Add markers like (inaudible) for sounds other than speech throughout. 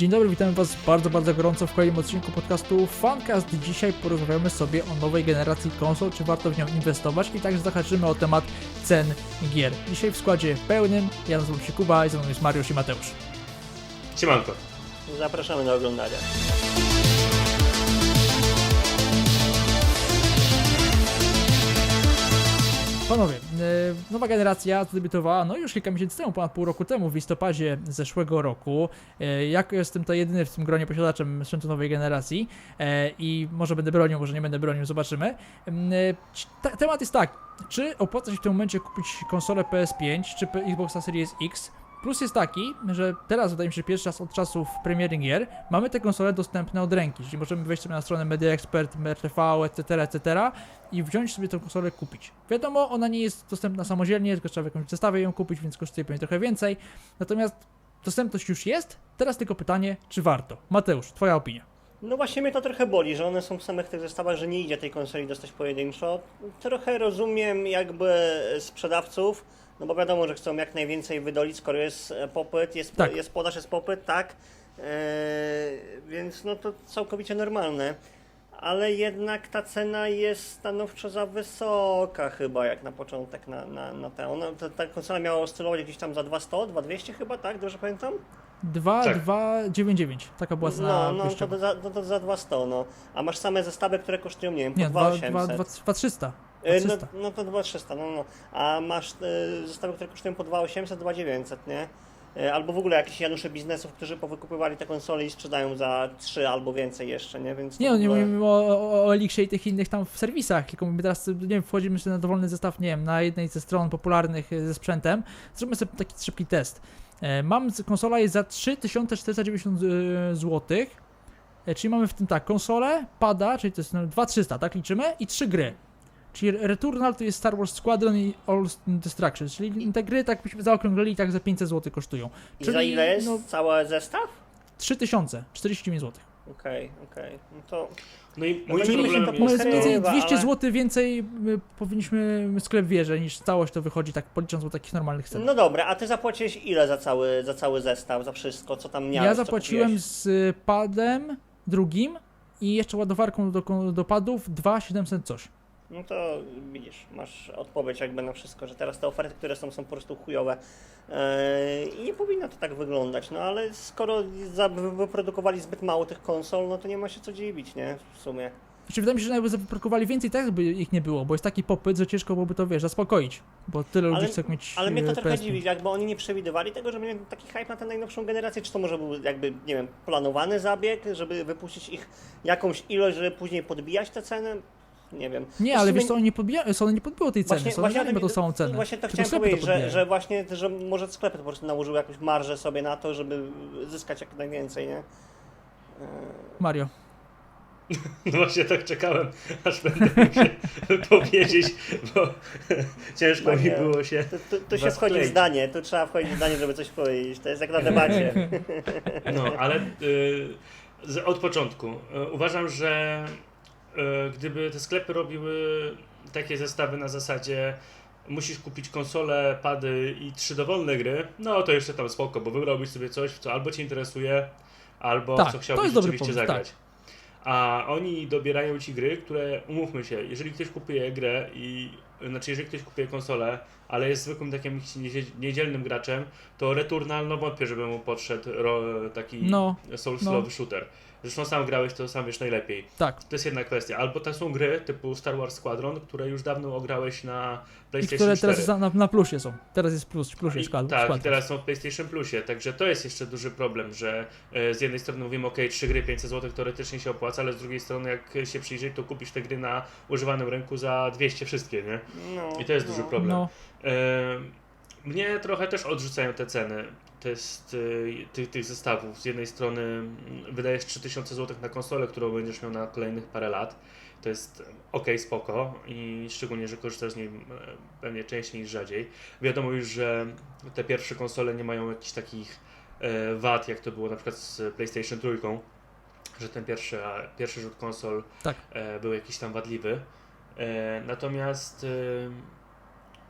Dzień dobry, witamy Was bardzo, bardzo gorąco w kolejnym odcinku podcastu Funcast. Dzisiaj porozmawiamy sobie o nowej generacji konsol, czy warto w nią inwestować i także zahaczymy o temat cen gier. Dzisiaj w składzie pełnym, ja nazywam się Kuba i ze mną jest Mariusz i Mateusz. Siemanko. Zapraszamy do oglądania. Panowie, e, nowa generacja zadebiutowała no już kilka miesięcy temu, ponad pół roku temu, w listopadzie zeszłego roku. E, Jak jestem to jedyny w tym gronie posiadaczem sprzętu nowej generacji e, i może będę bronił, może nie będę bronił, zobaczymy. Temat jest tak, czy opłaca się w tym momencie kupić konsolę PS5 czy Xboxa Series X? Plus jest taki, że teraz wydaje mi się, pierwszy raz od czasów premiery gier mamy te konsole dostępne od ręki, czyli możemy wejść sobie na stronę Media Expert, RTV, etc., etc. i wziąć sobie tę konsolę kupić. Wiadomo, ona nie jest dostępna samodzielnie, tylko trzeba w jakimś zestawie ją kupić, więc kosztuje pewnie trochę więcej. Natomiast dostępność już jest, teraz tylko pytanie, czy warto? Mateusz, twoja opinia. No właśnie mnie to trochę boli, że one są w samych tych zestawach, że nie idzie tej konsoli dostać pojedynczo. Trochę rozumiem jakby sprzedawców, no bo wiadomo, że chcą jak najwięcej wydolić, skoro jest e, popyt, jest, Tak. jest podaż, jest popyt, tak. Eee, więc no to całkowicie normalne. Ale jednak ta cena jest stanowczo za wysoka chyba, jak na początek na, na, na tę. Ona, ta, ta konsola miała oscylować gdzieś tam za 200, 2200 chyba, tak? Dobrze pamiętam? 2, Tak. 2, 9, 9. Taka była cena No, no to, za, no to za 200, no. A masz same zestawy, które kosztują, nie wiem, po Nie, 2, 2, 2800. 2, 2, 300. E, No, 300. no to 2300, no, no. A masz e, zestawy, które kosztują po 2800, 2900, nie? E, Albo w ogóle jakieś Janusze biznesów, którzy powykupywali te konsole i sprzedają za 3 albo więcej jeszcze, nie? Więc Nie, no nie ogóle- mówimy o, o, o Elixie i tych innych tam w serwisach, tylko my teraz, nie wiem, wchodzimy sobie na dowolny zestaw, nie wiem, na jednej ze stron popularnych e, ze sprzętem, zróbmy sobie taki szybki test. E, Mam, konsola jest za 3490 zł, e, czyli mamy w tym tak, konsolę, pada, czyli to jest no, 2300, tak liczymy, i trzy gry. Czyli Returnal to jest Star Wars Squadron i All Destruction, czyli te gry, tak byśmy zaokrąglili, tak za 500 zł kosztują. I czyli, za ile jest no- cały zestaw? 3000, 49 zł. Okej, okej. No to No i No moim to nie problemem to No jest Skrywa, więcej ale- 200 zł więcej y, powinniśmy sklep wierzę niż całość to wychodzi tak policząc od takich normalnych cen. No dobra, a ty zapłaciłeś ile za cały, za cały zestaw, za wszystko, co tam miałeś? ja zapłaciłem z y, padem drugim i jeszcze ładowarką do, do padów 2700 coś. No to widzisz, masz odpowiedź jakby na wszystko, że teraz te oferty, które są, są po prostu chujowe Eee, i nie powinno to tak wyglądać, no ale skoro za, wy- wyprodukowali zbyt mało tych konsol, no to nie ma się co dziwić, nie, w sumie. Znaczy wydaje mi się, że jakby zaprokowali więcej, tak by ich nie było, bo jest taki popyt, że ciężko byłoby to, wiesz, zaspokoić, bo tyle Ale- ludzi chce mieć Ale mnie to y, trochę PS5. dziwi, jakby oni nie przewidywali tego, że będzie taki hype na tę najnowszą generację, czy to może był jakby, nie wiem, planowany zabieg, żeby wypuścić ich jakąś ilość, żeby później podbijać te ceny? Nie wiem. Nie, ale wiesz co, oni nie podbijają, Sony nie podbiło tej ceny, Sony o nie ma tą samą cenę. Właśnie to Tylko chciałem powiedzieć, że, podbijają. że właśnie, że może sklepy po prostu nałożyły jakąś marżę sobie na to, żeby zyskać jak najwięcej, nie? Eee, Mario. No (laughs) właśnie tak czekałem, aż będę mógł się (laughs) powiedzieć, bo ciężko mi Nie. było się. Tu, tu, tu się wchodzi w zdanie, tu trzeba wchodzić w zdanie, żeby coś powiedzieć. To jest jak na (laughs) debacie. No, ale y, od początku y, uważam, że gdyby te sklepy robiły takie zestawy na zasadzie musisz kupić konsolę, pady i trzy dowolne gry, no to jeszcze tam spoko, bo wybrałbyś sobie coś, w co albo Cię interesuje, albo Tak, co chciałbyś rzeczywiście pomysł, zagrać. A oni dobierają ci gry, które, umówmy się, jeżeli ktoś kupuje grę i, znaczy jeżeli ktoś kupuje konsolę, ale jest zwykłym takim niedzielnym graczem, to Returnal, no wątpię, żeby mu podszedł taki No, Soulsowy no. shooter. Zresztą sam grałeś, to sam wiesz najlepiej. Tak. To jest jedna kwestia. Albo to są gry typu Star Wars Squadron, które już dawno ograłeś na I PlayStation które 4. teraz na, na plusie są. Teraz jest plus, plus I, jest skład. tak, i teraz są w PlayStation Plusie, także to jest jeszcze duży problem, że e, z jednej strony mówimy, ok, trzy gry 500 zł teoretycznie się opłaca, ale z drugiej strony jak się przyjrzeć, to kupisz te gry na używanym rynku za 200 wszystkie, nie? No, I to jest no. duży problem. No, E, Mnie trochę też odrzucają te ceny test, y, tych, tych zestawów. Z jednej strony mm, wydajesz 3000 zł na konsolę, którą będziesz miał na kolejnych parę lat. To jest ok, spoko i szczególnie, że korzystasz z niej e, pewnie częściej niż rzadziej. Wiadomo już, że te pierwsze konsole nie mają jakichś takich wad, jak to było na przykład z PlayStation 3, że ten pierwszy, pierwszy rzut konsol Tak. e, był jakiś tam wadliwy. E, natomiast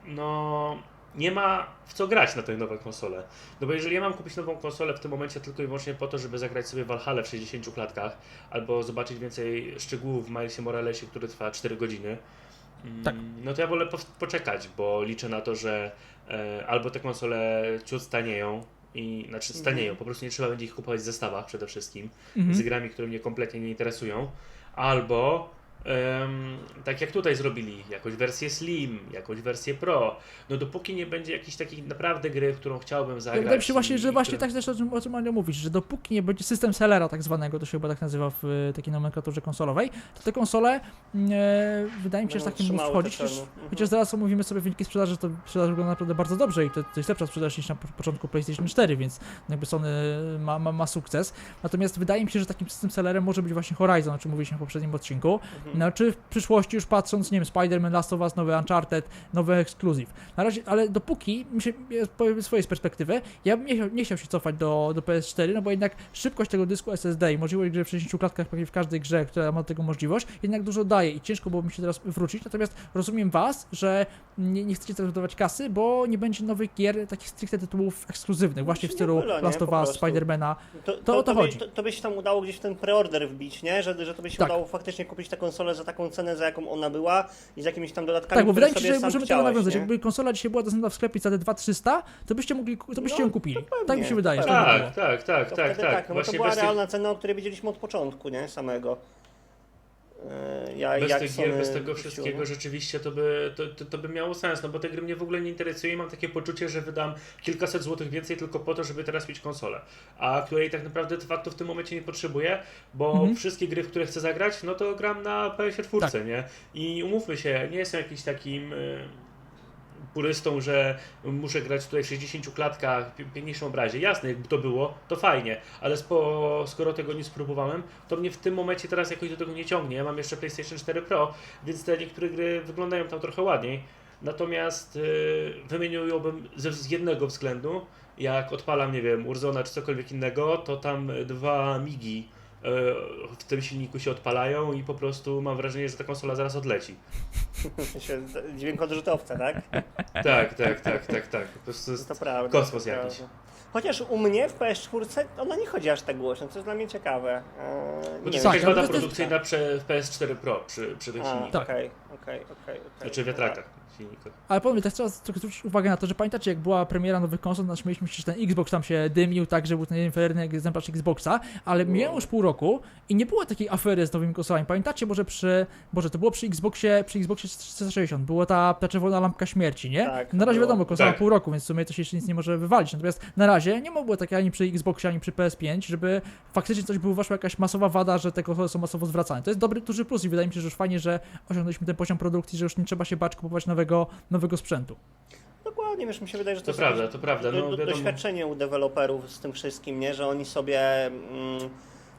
no nie ma w co grać na tej nowej konsole. No bo jeżeli ja mam kupić nową konsolę w tym momencie tylko i wyłącznie po to, żeby zagrać sobie Valhalla w 60 klatkach, albo zobaczyć więcej szczegółów w Milesie Moralesie, który trwa 4 godziny, mm, Tak. no to ja wolę po, poczekać, bo liczę na to, że e, albo te konsole ciut stanieją, i znaczy stanieją, po prostu nie trzeba będzie ich kupować w zestawach przede wszystkim, Mhm. z grami, które mnie kompletnie nie interesują, albo em, tak jak tutaj zrobili, jakąś wersję Slim, jakąś wersję Pro, no dopóki nie będzie jakiejś takiej naprawdę gry, w którą chciałbym zagrać. Wydaje mi się właśnie, i- że i właśnie która- tak też o czym, o czym Anio mówisz, że dopóki nie będzie system sellera tak zwanego, to się chyba tak nazywa w e, takiej nomenklaturze konsolowej, to te konsole mm, e, wydaje mi się, że Będą tak nie mogą wchodzić, chociaż. Mhm. chociaż zaraz omówimy sobie wyniki sprzedaży, to sprzedaż wygląda naprawdę bardzo dobrze i to, to jest lepsza sprzedaż niż na po- początku PlayStation 4, więc jakby Sony ma, ma, ma sukces. Natomiast wydaje mi się, że takim system sellerem może być właśnie Horizon, o czym mówiliśmy w poprzednim odcinku. Mhm. No, czy w przyszłości już patrząc, nie wiem, Spider-Man, Last of Us, nowy Uncharted, nowy Exclusive. Na razie, ale dopóki, się, powiem swojej perspektywy, ja bym nie chciał, nie chciał się cofać do, do PS4, no bo jednak szybkość tego dysku SSD i możliwość gry w 60 klatkach prawie w każdej grze, która ma tego możliwość, jednak dużo daje i ciężko byłoby mi się teraz wrócić. Natomiast rozumiem Was, że nie, nie chcecie wydawać kasy, bo nie będzie nowych gier, takich stricte tytułów ekskluzywnych, właśnie w stylu byle? Last of Us. Spidermana. To, To o to by, chodzi. To, to by się tam udało gdzieś w ten preorder wbić, nie? Że, że to by się Tak. udało faktycznie kupić tę konsolę za taką cenę, za jaką ona była i z jakimiś tam dodatkami, Tak, bo wydaje mi się, że możemy chciałeś, tego nawiązać. nie? Jakby konsola dzisiaj była dostępna w sklepie za te 2300, to byście mogli, to byście No, ją kupili. to tak mi się wydaje, tak. Tak, tak, tak, To tak, tak. tak, no bo to była realna cena, o której wiedzieliśmy od początku, nie? Samego. E, Ja, bez jak tych gier, bez tego wszystkiego nie? rzeczywiście to by, to, to, to by miało sens, no bo te gry mnie w ogóle nie interesują i mam takie poczucie, że wydam kilkaset złotych więcej tylko po to, żeby teraz mieć konsolę, a której tak naprawdę de facto w tym momencie nie potrzebuję, bo Mhm. wszystkie gry, w które chcę zagrać, no to gram na PS4, Tak. nie? I umówmy się, nie jestem jakiś takim... y, purystą, że muszę grać tutaj w 60 klatkach, pi- piękniejszym obrazie. Jasne, jakby to było, to fajnie, ale spo, skoro tego nie spróbowałem, to mnie w tym momencie teraz jakoś do tego nie ciągnie. Ja mam jeszcze PlayStation 4 Pro, więc te niektóre gry wyglądają tam trochę ładniej. Natomiast yy, wymieniłbym ze, z jednego względu, jak odpalam, nie wiem, Urzona czy cokolwiek innego, to tam dwa migi w tym silniku się odpalają i po prostu mam wrażenie, że ta konsola zaraz odleci. (laughs) Dźwięk odrzutowca, (laughs) tak? Tak, tak, tak, tak, tak. Po prostu No jest to prawda. kosmos to jakiś. prawda. Chociaż u mnie w PS4 ona nie chodzi aż tak głośno, co jest dla mnie ciekawe. Eee, Bo to jest tak, jakaś wada to jest- produkcyjna w PS4 Pro przy, przy tych A, silnikach. Okej, okej, okej, okej. Znaczy wiatrakach silnikach. Ale powiem, też trzeba zwrócić uwagę na to, że pamiętacie, jak była premiera nowych konsol, śmieliśmy się, że ten Xbox tam się dymił, tak, że był ten inferiorny egzemplarz Xboxa, ale minęło już pół roku i nie było takiej afery z nowymi konsolami. Pamiętacie, może przy, Boże, to było przy Xboxie, przy Xboxie 360, była ta, ta czerwona lampka śmierci, nie? Tak, na razie było. wiadomo, konsola Tak. pół roku, więc w sumie to się jeszcze nic nie może wywalić. Natomiast na razie nie mogło takiej ani przy Xboxie, ani przy PS5, żeby faktycznie coś było, weszła jakaś masowa wada, że te konsole są masowo zwracane. To jest dobry, duży plus i wydaje mi się, że już fajnie, że osiągnęliśmy ten poziom produkcji, że już nie trzeba się bać kupować nowego, nowego sprzętu. Dokładnie, wiesz, mi się wydaje, że to, To jest prawda, to prawda. do, No, do, wiadomo. doświadczenie u deweloperów z tym wszystkim, nie? Że oni sobie. Mm,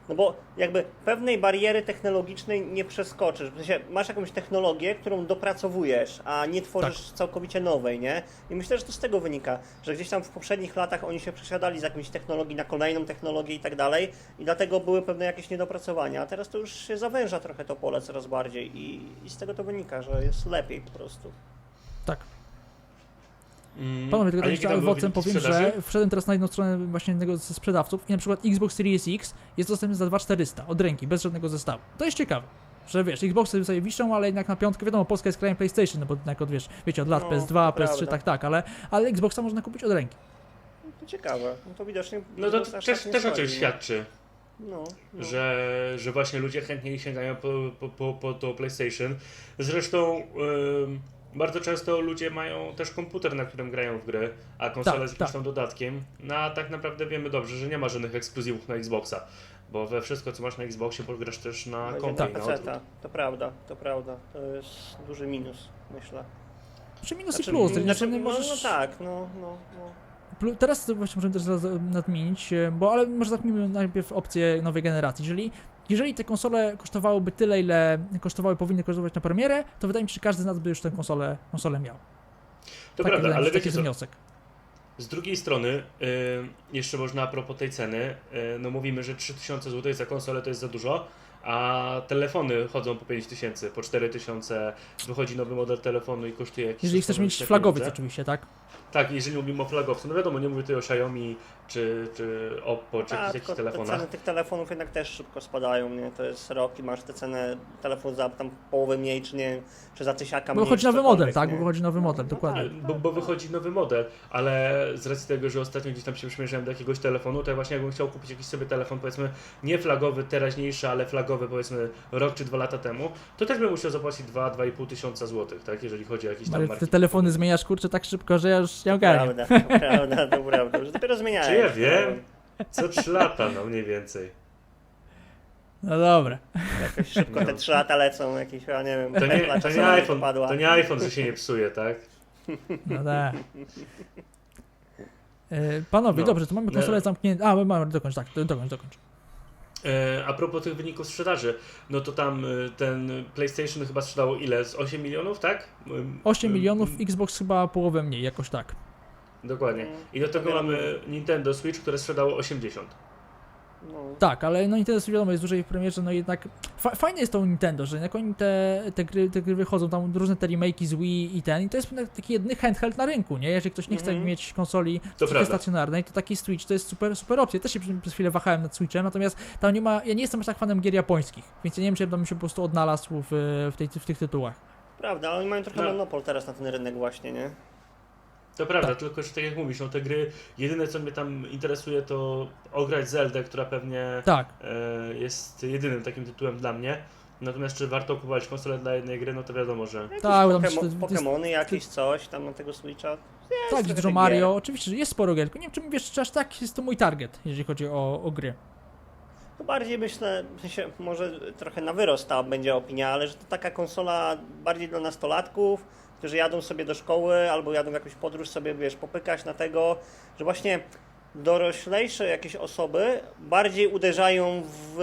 no bo jakby pewnej bariery technologicznej nie przeskoczysz. W sensie masz jakąś technologię, którą dopracowujesz, a nie tworzysz Tak. całkowicie nowej, nie? I myślę, że to z tego wynika, że gdzieś tam w poprzednich latach oni się przesiadali z jakąś technologii na kolejną technologię i tak dalej, i dlatego były pewne jakieś niedopracowania. A teraz to już się zawęża trochę to pole coraz bardziej, i, i z tego to wynika, że jest lepiej po prostu. Tak. Mm, Panowie, tylko tak jeszcze owocem powiem, sprzedaży? że wszedłem teraz na jedną stronę właśnie jednego ze sprzedawców i na przykład Xbox Series X jest dostępny za 2400 od ręki, bez żadnego zestawu. To jest ciekawe. Że wiesz, Xboxy sobie wiszą, ale jednak na piątkę, wiadomo, Polska jest krajem PlayStation, no bo jednak od, wiesz, wiecie, od lat No, PS2, to PS3, prawda. tak, tak, ale, ale Xboxa można kupić od ręki. To ciekawe. No to widocznie. No to też, tak też o czymś świadczy, No, no. że, że właśnie ludzie chętniej sięgają po, po, po, po to PlayStation. Zresztą ym, bardzo często ludzie mają też komputer, na którym grają w gry, a konsolę Tak, z jakimś tak. tam dodatkiem. No a tak naprawdę wiemy dobrze, że nie ma żadnych ekskluzywów na Xboxa, bo we wszystko co masz na Xboxie pograsz też na Będzie kompie na i na odwrót. To prawda, to prawda. To jest duży minus, myślę. Czy minus Znaczy, i plus, znaczy, znaczy, no, możesz... no tak, no, no, no. Teraz to właśnie możemy też nadmienić, e, bo ale może zacznijmy najpierw opcję nowej generacji. Jeżeli, jeżeli te konsole kosztowałyby tyle, ile kosztowały, powinny kosztować na premierę, to wydaje mi się, że każdy z nas by już tę konsolę, konsolę miał. To Taki prawda, ale się, taki jest wniosek. Z drugiej strony, y, jeszcze można a propos tej ceny, y, no mówimy, że 3000 zł za konsolę to jest za dużo, a telefony chodzą po 5000, po 4000, wychodzi nowy model telefonu i kosztuje jakieś Jeżeli chcesz mieć flagowiec oczywiście, tak? Tak, jeżeli mówimy o flagowcu, no wiadomo, nie mówię tutaj o Xiaomi, czy, czy Oppo, czy Tak, jakichś, tylko jakichś te telefonach. ceny tych telefonów jednak też szybko spadają, nie? To jest rok i masz te ceny telefon za tam połowę mniej, czy nie czy za tysiaka Bo mniej. wychodzi czy nowy cokolwiek, model, tak? nie? Bo wychodzi nowy model, no dokładnie. tak. Bo, bo wychodzi nowy model, ale z racji tego, że ostatnio gdzieś tam się przymierzałem do jakiegoś telefonu, to ja właśnie jakbym chciał kupić jakiś sobie telefon, powiedzmy, nie flagowy, teraźniejszy, ale flagowy, powiedzmy, rok czy dwa lata temu, to też bym musiał zapłacić 2-2,5 tysiąca złotych, tak? Jeżeli chodzi o jakieś tam Ale marki. te telefony zmieniasz kurczę tak szybko, że ja już nie ogarniam. Prawda, to (laughs) prawda, to prawda. Już dopiero zmieniałem. Czy ja wiem? Co 3 lata, no mniej więcej. No dobra. Jakoś szybko te 3 lata lecą, jakieś, ja nie wiem, To nie, to nie iPhone, padła. to nie iPhone, że się nie psuje, tak? No tak. Panowie, No. dobrze, to mamy konsolę No. zamkniętą. A, my mamy, dokończ, tak, dokończ, dokończ. E, a propos tych wyników sprzedaży, no to tam e, ten PlayStation chyba sprzedało ile? Z 8 milionów, tak? Mm, 8 mm, milionów, Xbox chyba połowę mniej, jakoś tak. Dokładnie. I do tego mamy Nintendo Switch, które sprzedało 80. No. Tak, ale no Nintendo wiadomo jest dłużej w premierze, no jednak fa fajne jest to Nintendo, że jednak oni te, te, gry, te gry wychodzą, tam różne te remake'i z Wii i ten, i to jest taki jedyny handheld na rynku, nie? Jeżeli ktoś nie chce Mhm. mieć konsoli stacjonarnej, to taki Switch to jest super, super opcja. Też się przez, przez chwilę wahałem nad Switchem, natomiast tam nie ma, ja nie jestem aż tak fanem gier japońskich, więc ja nie wiem, czy ja bym się po prostu odnalazł w, w, tej, w tych tytułach. Prawda, ale oni mają trochę No. monopol teraz na ten rynek właśnie, nie? To prawda, tylko że tak jak mówisz, no te gry, jedyne co mnie tam interesuje to ograć Zeldę, która pewnie Tak, e, jest jedynym takim tytułem dla mnie. Natomiast czy warto kupować konsolę dla jednej gry, no to wiadomo, że Tak, tam pokemo- się- to jest- Pokemony jakieś coś tam na tego Switcha. Jest tak, Dużo Mario, gier. oczywiście, że jest sporo gier, tylko nie wiem, czy wiesz, czy aż tak jest to mój target, jeżeli chodzi o, o gry. To bardziej myślę, sensie, może trochę na wyrost ta będzie opinia, ale że to taka konsola bardziej dla nastolatków, którzy jadą sobie do szkoły albo jadą w jakąś podróż sobie, wiesz, popykać na tego, że właśnie doroślejsze jakieś osoby bardziej uderzają w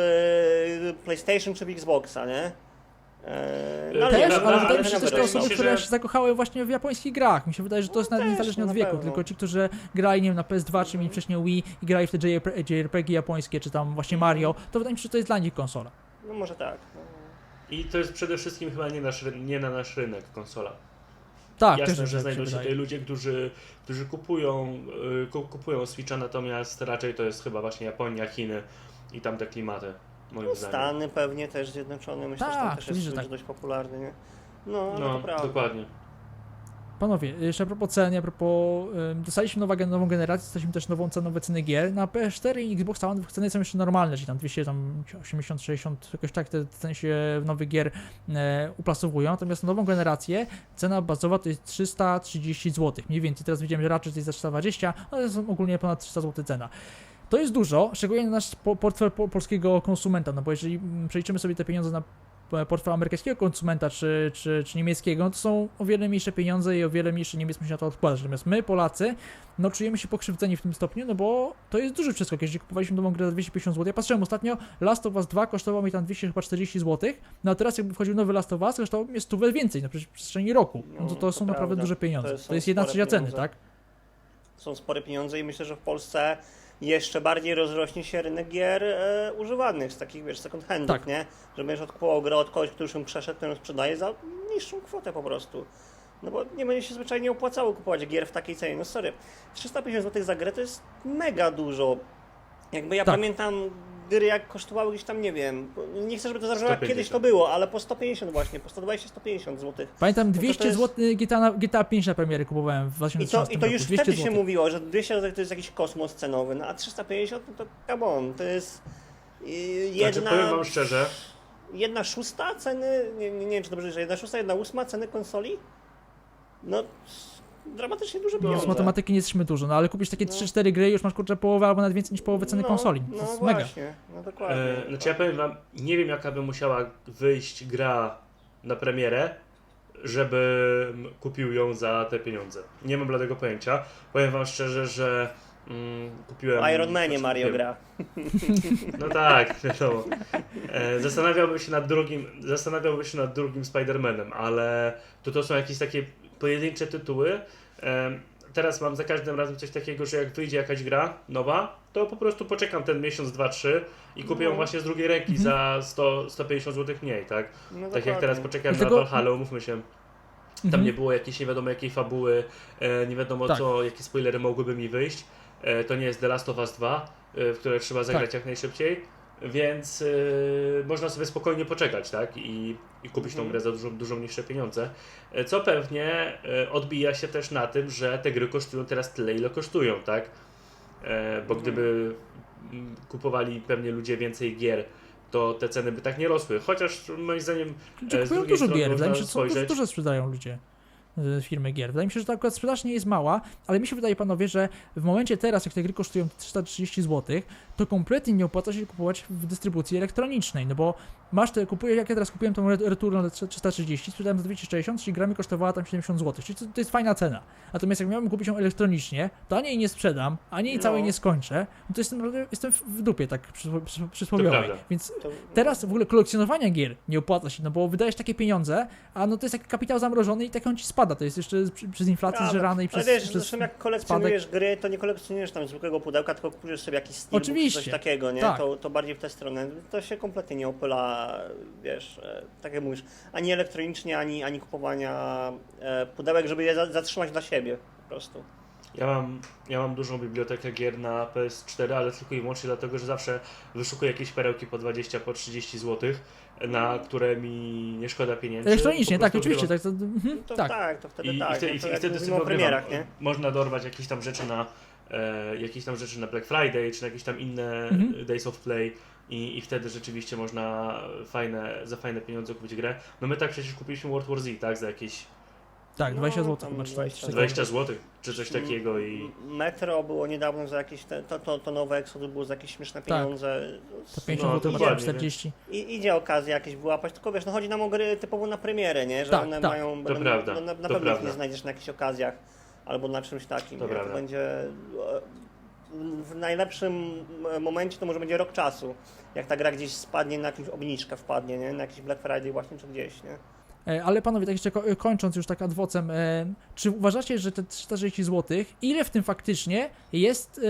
e, PlayStation czy w Xboxa, nie? E, Też, ale Też, ale na- wydaje mi się, że też te osoby, się, które że- się zakochały właśnie w japońskich grach. Mi się wydaje, że to jest No niezależnie no od na wieku, pewno. tylko ci, którzy grali, nie wiem, na PS2, czy mieli wcześniej Wii i grali w te JRP JRPG japońskie, czy tam właśnie Mario, to wydaje mi się, że to jest dla nich konsola. No może tak. No. i to jest przede wszystkim chyba nie, nasz, nie na nasz rynek konsola. Tak, Jasne, też że tak się znajdą się tutaj ludzie, którzy, którzy kupują, y, ku- kupują Switcha, natomiast raczej to jest chyba właśnie Japonia, Chiny i tamte klimaty, moim No, zdaniem. Stany pewnie też zjednoczone, myślę, że tam Tak, też jest Switch tak. dość popularny, nie? No, no, No, to prawda. dokładnie. Panowie, jeszcze a propos cen, a propos, dostaliśmy gen- nową generację, dostaliśmy też nową cenę, nowe ceny gier. Na PS4 i Xbox One ceny są jeszcze normalne, czyli tam 200, tam 80, 60, jakoś tak te ceny się w nowych gier e, uplasowują. Natomiast na nową generację cena bazowa to jest 330 zł. Mniej więcej, teraz widziałem, że raczej to jest za 320, ale są ogólnie ponad 300 zł cena. To jest dużo, szczególnie na nasz po- portfel po, polskiego konsumenta, no bo jeżeli mm, przeliczymy sobie te pieniądze na p- portfel amerykańskiego konsumenta czy, czy, czy niemieckiego, no to są o wiele mniejsze pieniądze i o wiele mniejszy Niemiec musi na to odkładać. Natomiast my, Polacy, no czujemy się pokrzywdzeni w tym stopniu, no bo to jest duży przeskok. Jeżeli kupowaliśmy nową grę za 250 zł, ja patrzyłem ostatnio, Last of Us 2 kosztował mi tam 240 zł, no a teraz jakby wchodził nowy Last of Us, kosztował mnie 100 więcej, no przecież w przestrzeni roku. No to, to No, są to naprawdę prawda. duże pieniądze. To To, są jest jedna trzecia ceny, tak? Są spore pieniądze i myślę, że w Polsce jeszcze bardziej rozrośnie się rynek gier e, używanych, z takich, wiesz, second handów, Tak. nie? Że będziesz odkupował grę od kogoś, który już ją przeszedł, który ją sprzedaje za niższą kwotę po prostu. No bo nie będzie się zwyczajnie opłacało kupować gier w takiej cenie. No sorry, 350 zł za grę to jest mega dużo. Jakby ja Tak. pamiętam gry jak kosztowały gdzieś tam, nie wiem, nie chcę, żeby to zarżało jak 150. kiedyś to było, ale po 150 właśnie, po 120-150 zł. Pamiętam to 200 jest- zł GTA, na, GTA 5 na premiery kupowałem w I to, 2013 I to już roku. 200 wtedy się zł. mówiło, że 200 zł to jest jakiś kosmos cenowy, no a 350 no to come on, to jest yy, Znaczy, jedna, powiem wam szczerze, jedna szósta ceny, nie, nie, nie wiem czy dobrze, że jedna szósta, jedna ósma ceny konsoli? No dramatycznie duże No, Z pieniądze. matematyki nie jesteśmy dużo, no ale kupisz takie No. 3-4 gry i już masz kurczę połowę albo nawet więcej niż połowę ceny no, konsoli. To No jest mega. właśnie, no dokładnie. e, znaczy ja powiem wam, nie wiem jaka by musiała wyjść gra na premierę, żebym kupił ją za te pieniądze. Nie mam bladego pojęcia. Powiem wam szczerze, że mm, kupiłem... Iron Manie znaczy, Mario gra. No tak, wiadomo. E, zastanawiałbym się nad drugim, zastanawiałbym się nad drugim Spider-Manem, ale to to są jakieś takie pojedyncze tytuły. Teraz mam za każdym razem coś takiego, że jak wyjdzie jakaś gra nowa, to po prostu poczekam ten miesiąc, dwa, trzy i kupię ją No. właśnie z drugiej ręki Mhm. za 100, 150 zł mniej, tak? No Tak jak teraz poczekałem Dlatego- na Valhalla, umówmy się. Tam Mhm. nie było jakiejś nie wiadomo jakiej fabuły, e, nie wiadomo Tak. co, jakie spoilery mogłyby mi wyjść. E, to nie jest The Last of Us 2, e, w które trzeba zagrać Tak. jak najszybciej, więc e, można sobie spokojnie poczekać, tak? I, i kupić tą Mhm. grę za dużo, dużo mniejsze pieniądze. E, co pewnie e, odbija się też na tym, że te gry kosztują teraz tyle, ile kosztują, tak? E, bo Mhm. gdyby mm, kupowali pewnie ludzie więcej gier, to te ceny by tak nie rosły. Chociaż moim zdaniem Ludzie E, z kupują dużo gier, wydaje mi się, że dużo, sprzedają ludzie firmy gier. Wydaje mi się, że ta akurat sprzedaż nie jest mała, ale mi się wydaje, panowie, że w momencie teraz, jak te gry kosztują 330 zł, to kompletnie nie opłaca się kupować w dystrybucji elektronicznej, no bo masz te, kupujesz, jak ja teraz kupiłem tą Ret- Returnę za 330, sprzedałem za 260, czyli gra mi kosztowała tam 70 zł, czyli to, to jest fajna cena. Natomiast jak miałbym kupić ją elektronicznie, to ani jej nie sprzedam, ani jej No. całej nie skończę, no to jestem, jestem w dupie, tak przysłowiowej. prawda. Więc To, Teraz w ogóle kolekcjonowanie gier nie opłaca się, no bo wydajesz takie pieniądze, a no to jest jak kapitał zamrożony i tak on ci spada. To jest jeszcze przy- przez inflację Prawda. zżerany i Ale przez, wiesz, przez zresztą jak kolekcjonujesz gry, to nie kolekcjonujesz tam zwykłego pudełka, tylko kupujesz sobie jakiś steelbook czy Oczywiście. coś takiego, nie? Tak. To, to bardziej w tę stronę. To się kompletnie nie opyla, wiesz, e, tak jak mówisz, ani elektronicznie, ani, ani kupowania e, pudełek, żeby je za, zatrzymać dla siebie po prostu. Ja mam, ja mam dużą bibliotekę gier na PS4, ale tylko i wyłącznie dlatego, że zawsze wyszukuję jakieś perełki po 20, po 30 zł, na które mi nie szkoda pieniędzy. Elektronicznie, tak, oczywiście, tak, to, mhm, To tak. tak, to wtedy I, tak. i, wtedy, no to i jak wtedy sobie o premierach, ogrywam. nie? Można dorwać jakieś tam rzeczy na e, jakieś tam rzeczy na Black Friday, czy na jakieś tam inne Mhm. Days of Play. I, I wtedy rzeczywiście można fajne, za fajne pieniądze kupić grę. No my tak przecież kupiliśmy World War Z, tak? Za jakieś Tak, 20 No, zł chyba, czy 20 coś 20 zł, czy coś takiego i... Metro było niedawno za jakieś, te, to, to, to nowe Exodus było za jakieś śmieszne Tak. pieniądze. To 50 No, zł, chyba dokładnie, 40. I idzie okazja jakieś wyłapać, tylko wiesz, no chodzi nam o gry typowo na premierę, nie? Że Tak, one tak. mają, To będą, prawda, no, na, na to pewno prawda. nie znajdziesz na jakichś okazjach albo na czymś takim, To nie? To prawda. będzie e, w najlepszym e, momencie to może będzie rok czasu, jak ta gra gdzieś spadnie na jakąś obniżkę wpadnie, nie? Na jakiś Black Friday właśnie czy gdzieś, nie? E, Ale panowie, tak jeszcze ko- kończąc już tak adwocem, e, czy uważacie, że te 360 zł, ile w tym faktycznie jest e,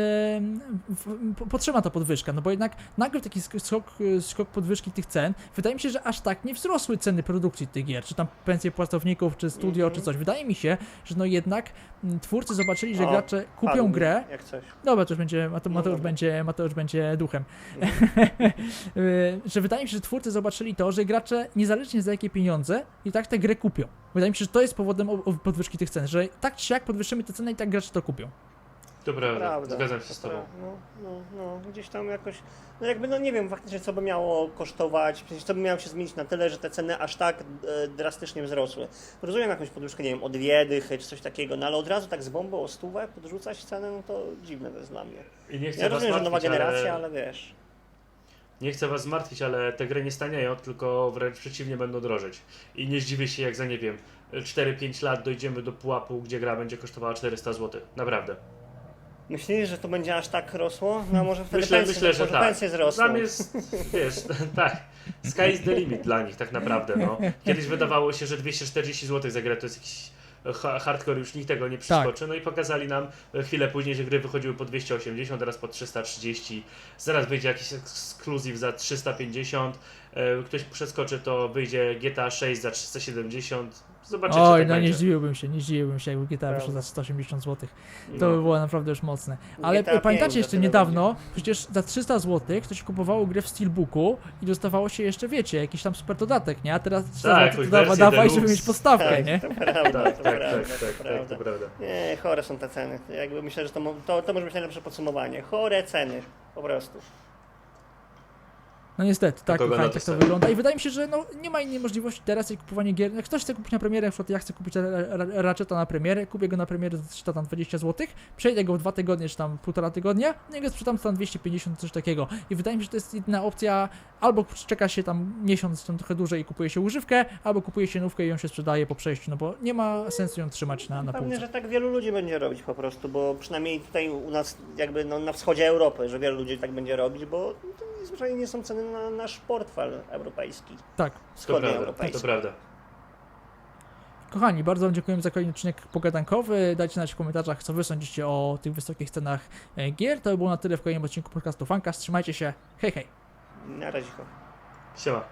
w, po- potrzebna ta podwyżka? No bo jednak nagle taki sk- skok, e, skok podwyżki tych cen, wydaje mi się, że aż tak nie wzrosły ceny produkcji tych gier, czy tam pensje pracowników, czy studio, Mhm. czy coś. Wydaje mi się, że no jednak m, twórcy zobaczyli, że O, gracze kupią Padł grę, Jak coś. Dobra, to już będzie, Mate- No Mateusz, dobra. będzie, Mateusz będzie duchem. Y, (laughs) że wydaje mi się, że twórcy zobaczyli to, że gracze niezależnie za jakie pieniądze i tak tę grę kupią. Wydaje mi się, że to jest powodem podwyżki tych cen, że tak czy jak podwyższymy te ceny i tak gracze to kupią. To prawda, zgadzam się z Tobą. No, no, no, gdzieś tam jakoś, no jakby, no nie wiem faktycznie co by miało kosztować, przecież to by miało się zmienić na tyle, że te ceny aż tak e, drastycznie wzrosły. Rozumiem jakąś podwyżkę, nie wiem, o dwie dychy czy coś takiego, no ale od razu tak z bombą o stówę podrzucać cenę, no to dziwne to jest dla mnie. I nie chcę Ja rozumiem, że nowa martwić, generacja, ale... ale wiesz. Nie chcę was zmartwić, ale te gry nie stanieją, tylko wręcz przeciwnie będą drożeć. I nie zdziwię się, jak za nie wiem, 4-5 lat dojdziemy do pułapu, gdzie gra będzie kosztowała 400 zł. Naprawdę. Myślisz, że to będzie aż tak rosło? No może wtedy Myślę, pensje, myślę, że tak. pensje wzrosną. Tam jest, wiesz, (laughs) tak, sky is the limit dla nich tak naprawdę, no. Kiedyś wydawało się, że 240 zł za grę to jest jakiś hardcore, już nikt tego nie przeskoczy, no i pokazali nam chwilę później, że gry wychodziły po 280, teraz po 330, zaraz wyjdzie jakiś ekskluzyw za 350, e, ktoś przeskoczy, to wyjdzie GTA 6 za 370, zobaczycie, Oj, tak no nie będzie. zdziwiłbym się, nie zdziwiłbym się, jakby GTA wyszło Prawda. za 180 zł. To No. by było naprawdę już mocne. Ale GTA pamiętacie 5 jeszcze niedawno, przecież za 300 zł ktoś kupowało grę w Steelbooku i dostawało się jeszcze, wiecie, jakiś tam super dodatek, nie? A teraz 300 Tak, to dawa, dawaj, żeby mieć podstawkę, Tak, nie? to prawda, Tak, to tak, prawda, tak, to tak, tak, prawda. to prawda. Nie, chore są te ceny. Jakby myślę, że to, to, to może być najlepsze podsumowanie. Chore ceny, po prostu. No niestety, tak, kogo kochani, to tak to wygląda i wydaje mi się, że no, nie ma innej możliwości teraz jak kupowanie gier. Jak ktoś chce kupić na premierę, na przykład ja chcę kupić Ra- Ra- Ratcheta na premierę, kupię go na premierę za 300 tam 20 zł, przejdę go w dwa tygodnie czy tam półtora tygodnia, no i go sprzedam za tam 250 coś takiego. I wydaje mi się, że to jest jedyna opcja, albo czeka się tam miesiąc, tam trochę dłużej i kupuje się używkę, albo kupuje się nówkę i ją się sprzedaje po przejściu, no bo nie ma sensu ją trzymać na, na Pewnie, półce. że tak wielu ludzi będzie robić po prostu, bo przynajmniej tutaj u nas, jakby no, na wschodzie Europy, że wielu ludzi tak będzie robić, bo to zwyczajnie nie są ceny na nasz portfel europejski, Tak. To prawda, to wschodnioeuropejski. prawda. Kochani, bardzo Wam dziękujemy za kolejny odcinek pogadankowy. Dajcie znać w komentarzach, co Wy sądzicie o tych wysokich cenach e, gier. To by było na tyle w kolejnym odcinku podcastu Fanka. Trzymajcie się. Hej, hej. Na razie. Siema.